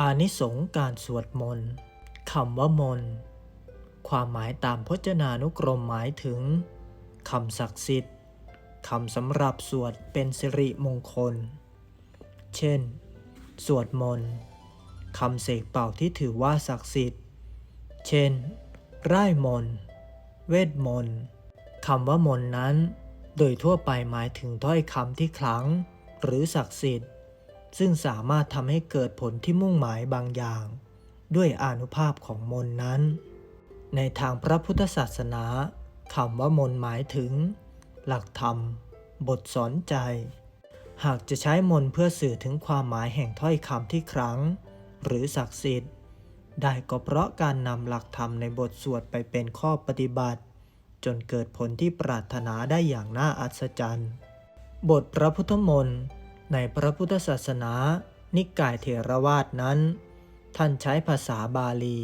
อานิสงส์การสวดมนต์คำว่ามนต์ความหมายตามพจนานุกรมหมายถึงคำศักดิ์สิทธิ์คำสำหรับสวดเป็นสิริมงคล เช่น สวดมนต์คำเสกเป่าที่ถือว่าศักดิ์สิทธิ์ เช่น ร่ายมนต์ เวทมนต์คำว่ามนต์นั้น โดยทั่วไปหมายถึงถ้อยคำที่ขลัง หรือศักดิ์สิทธิ์ ซึ่งสามารถทำให้เกิดผลที่มุ่งหมายบางอย่าง ด้วยอานุภาพของมนนั้น ในทางพระพุทธศาสนาคำว่ามนหมายถึง หลักธรรม บทสอนใจ หากจะใช้มนเพื่อสื่อถึงความหมายแห่งถ้อยคำที่ครั้ง หรือศักดิ์สิทธิ์ ได้ก็เพราะการนำหลักธรรมในบทสวดไปเป็นข้อปฏิบัติ จนเกิดผลที่ปรารถนาได้อย่างน่าอัศจรรย์ บทพระพุทธมนต์ ในพระพุทธศาสนา นิกายเถรวาทนั้น ท่านใช้ภาษาบาลี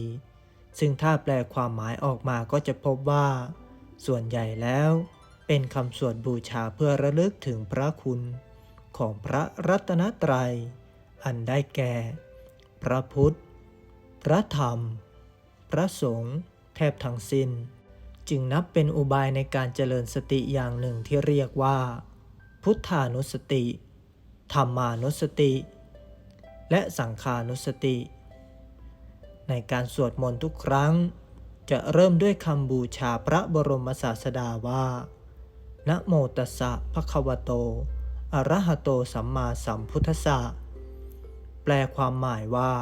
ซึ่งถ้าแปลความหมายออกมาก็จะพบว่า ส่วนใหญ่แล้ว เป็นคำสวดบูชาเพื่อระลึกถึงพระคุณ ของพระรัตนตรัย อันได้แก่ พระพุทธ พระธรรม พระสงฆ์แทบทั้งสิ้น จึงนับเป็นอุบายในการเจริญสติอย่างหนึ่งที่เรียกว่า พุทธานุสติ ธรรมานุสติ และสังขานุสติ ในการสวดมนต์ทุกครั้ง จะเริ่มด้วยคำบูชาพระบรมศาสดาว่า นะโมตัสสะภะคะวะโต อะระหะโตสัมมาสัมพุทธัสสะ แปลความหมายว่า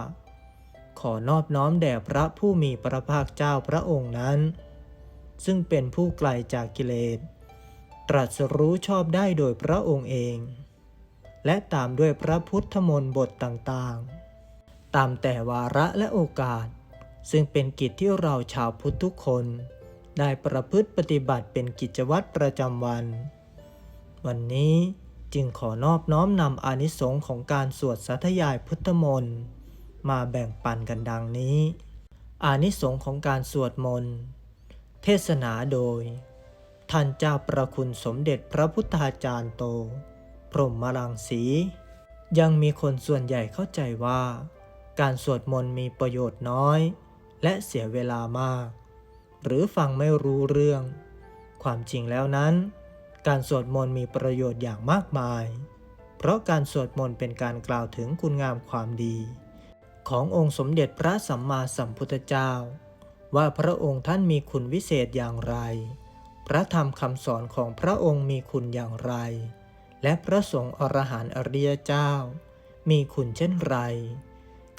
ขอนอบน้อมแด่พระผู้มีพระภาคเจ้าพระองค์นั้น ซึ่งเป็นผู้ไกลจากกิเลส ตรัสรู้ชอบได้โดยพระองค์เอง และตามด้วยพระพุทธมนต์บทต่างๆ ตามแต่วาระและโอกาส ซึ่งเป็นกิจที่เราชาวพุทธทุกคน ได้ประพฤติปฏิบัติเป็นกิจวัตรประจำวัน วันนี้จึงขอนอบน้อมนำอานิสงส์ของการสวดสาธยายพุทธมนต์มาแบ่งปันกันดังนี้ อานิสงส์ของการสวดมนต์ เทศนาโดย ท่านเจ้าประคุณสมเด็จพระพุทธาจารย์โต พรหมรังสี ยังมีคนส่วนใหญ่เข้าใจว่า การสวดมนต์มีประโยชน์น้อย และเสียเวลามาก หรือฟังไม่รู้เรื่อง ความจริงแล้วนั้น การสวดมนต์มีประโยชน์อย่างมากมาย เพราะการสวดมนต์เป็นการกล่าวถึงคุณงามความดี ขององค์สมเด็จพระสัมมาสัมพุทธเจ้า ว่าพระองค์ท่านมีคุณวิเศษอย่างไร พระธรรมคำสอนของพระองค์มีคุณอย่างไร และพระสงฆ์อรหันต์อริยเจ้า มีคุณเช่นไร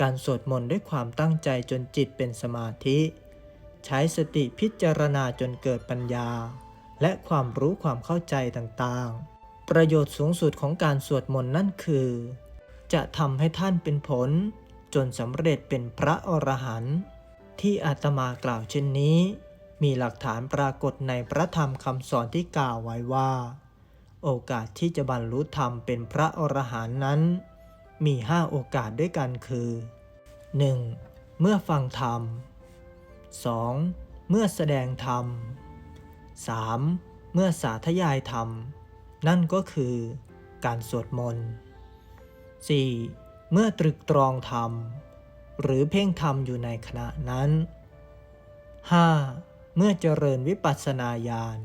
การสวดมนต์ด้วยความตั้งใจจนจิตเป็นสมาธิ ใช้สติพิจารณาจนเกิดปัญญา และความรู้ความเข้าใจต่างๆ ประโยชน์สูงสุดของการสวดมนต์นั่นคือ จะทำให้ท่านเป็นผล จนสำเร็จเป็นพระอรหันต์ที่อาตมากล่าวเช่นนี้ มีหลักฐานปรากฏในพระธรรมคำสอนที่กล่าวไว้ว่า โอกาสที่จะบรรลุธรรมเป็นพระอรหันต์นั้น มีห้าโอกาสด้วยกันคือ 1. เมื่อฟังธรรม 2. เมื่อแสดงธรรม 3. เมื่อสาธยายธรรม นั่นก็คือ การสวดมนต์ 4. เมื่อตรึกตรองธรรม หรือเพ่งธรรมอยู่ในขณะนั้น 5. เมื่อเจริญวิปัสสนาญาณ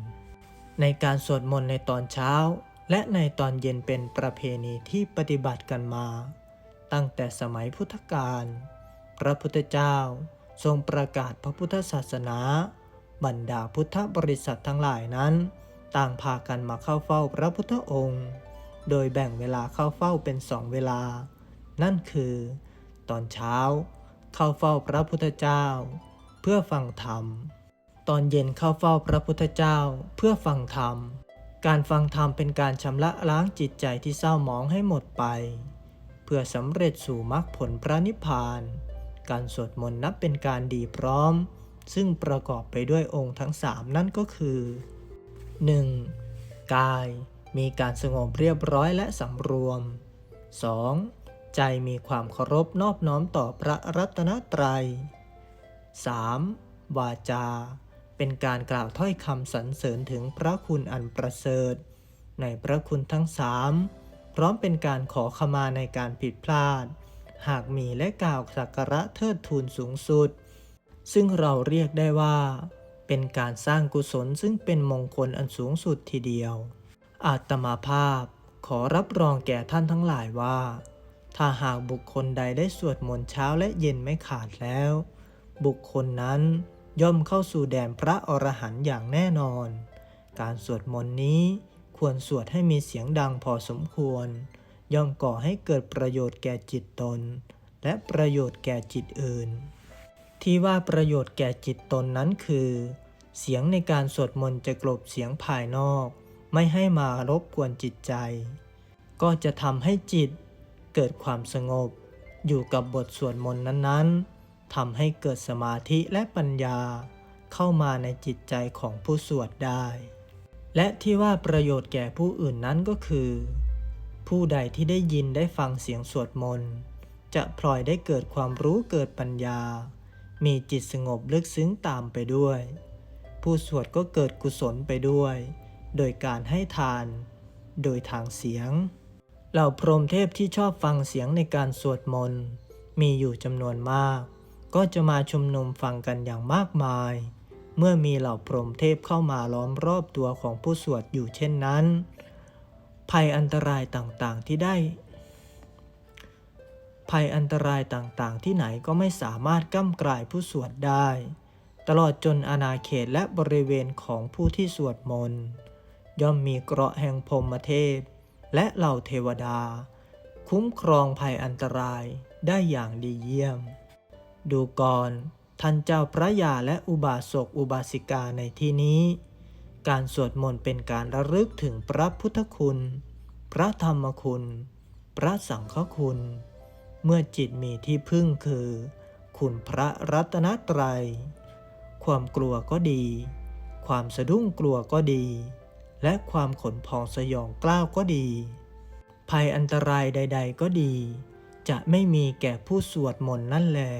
ในการสวดมนต์ในตอนเช้า และในตอนเย็นเป็นประเพณีที่ปฏิบัติกันมา ตั้งแต่สมัยพุทธกาลพระพุทธเจ้าทรงประกาศพระพุทธศาสนา บรรดาพุทธบริษัททั้งหลายนั้น ต่างพากันมาเข้าเฝ้าพระพุทธองค์ โดยแบ่งเวลาเข้าเฝ้าเป็นสองเวลา นั่นคือ ตอนเช้า เข้าเฝ้าพระพุทธเจ้า เพื่อฟังธรรม ตอนเย็นเข้าเฝ้าพระพุทธเจ้าเพื่อฟังธรรม การฟังธรรมเป็นการชำระล้างจิตใจที่เศร้าหมองให้หมดไป เพื่อสำเร็จสู่มรรคผลพระนิพพาน การสวดมนต์นับเป็นการดีพร้อม ซึ่งประกอบไปด้วยองค์ทั้งสามนั่นก็คือ 1. กายมีการสงบเรียบร้อยและสำรวม 2. ใจมีความเคารพนอบน้อมต่อพระรัตนตรัย 3. วาจา เป็นการกล่าวถ้อยคำสรรเสริญถึงพระคุณอันประเสริฐ ในพระคุณทั้งสามพร้อมเป็นการขอขมาในการผิดพลาด หากมีและกล่าวสักการะเทิดทูนสูงสุด ซึ่งเราเรียกได้ว่า เป็นการสร้างกุศลซึ่งเป็นมงคลอันสูงสุดทีเดียว อาตมาภาพขอรับรองแก่ท่านทั้งหลายว่า ถ้าหากบุคคลใดได้สวดมนต์เช้าและเย็นไม่ขาดแล้ว บุคคลนั้น ย่อมเข้าสู่แดนพระอรหันต์อย่างแน่นอน การสวดมนต์นี้ควรสวดให้มีเสียงดังพอสมควร ย่อมก่อให้เกิดประโยชน์แก่จิตตน และประโยชน์แก่จิตอื่น ที่ว่าประโยชน์แก่จิตตนนั้นคือ เสียงในการสวดมนต์จะกลบเสียงภายนอก ไม่ให้มารบกวนจิตใจ ก็จะทำให้จิตเกิดความสงบ อยู่กับบทสวดมนต์นั้นๆ ทำให้เกิดสมาธิและปัญญา เข้ามาในจิตใจของผู้สวดได้ และที่ว่าประโยชน์แก่ผู้อื่นนั้นก็คือ ผู้ใดที่ได้ยินได้ฟังเสียงสวดมนต์จะพลอยได้เกิดความรู้เกิดปัญญา มีจิตสงบลึกซึ้งตามไปด้วย ผู้สวดก็เกิดกุศลไปด้วย โดยการให้ทาน โดยทางเสียง เหล่าพรหมเทพที่ชอบฟังเสียงในการสวดมนต์มีอยู่จำนวนมาก ก็จะมาชุมนุมฟังกันอย่างมากมาย เมื่อมีเหล่าพรหมเทพเข้ามาล้อมรอบตัวของผู้สวดอยู่เช่นนั้น ภัยอันตรายต่างๆที่ได้ ภัยอันตรายต่างๆ ที่ไหนก็ไม่สามารถก้ำกลายผู้สวดได้ ตลอดจนอาณาเขตและบริเวณของผู้ที่สวดมนต์ย่อมมีเกราะแห่งพรหมเทพ และเหล่าเทวดา คุ้มครองภัยอันตรายได้อย่างดีเยี่ยม ดูก่อนท่านเจ้าพระยาและอุบาสกอุบาสิกาในที่นี้ การสวดมนต์เป็นการระลึกถึงพระพุทธคุณ พระธรรมคุณ พระสังฆคุณ เมื่อจิตมีที่พึ่งคือ คุณพระรัตนตรัย ความกลัวก็ดี ความสะดุ้งกลัวก็ดี และความขนพองสยองกล้าวก็ดี ภัยอันตรายใด ๆ ก็ดี จะไม่มีแก่ผู้สวดมนต์นั่นแหละ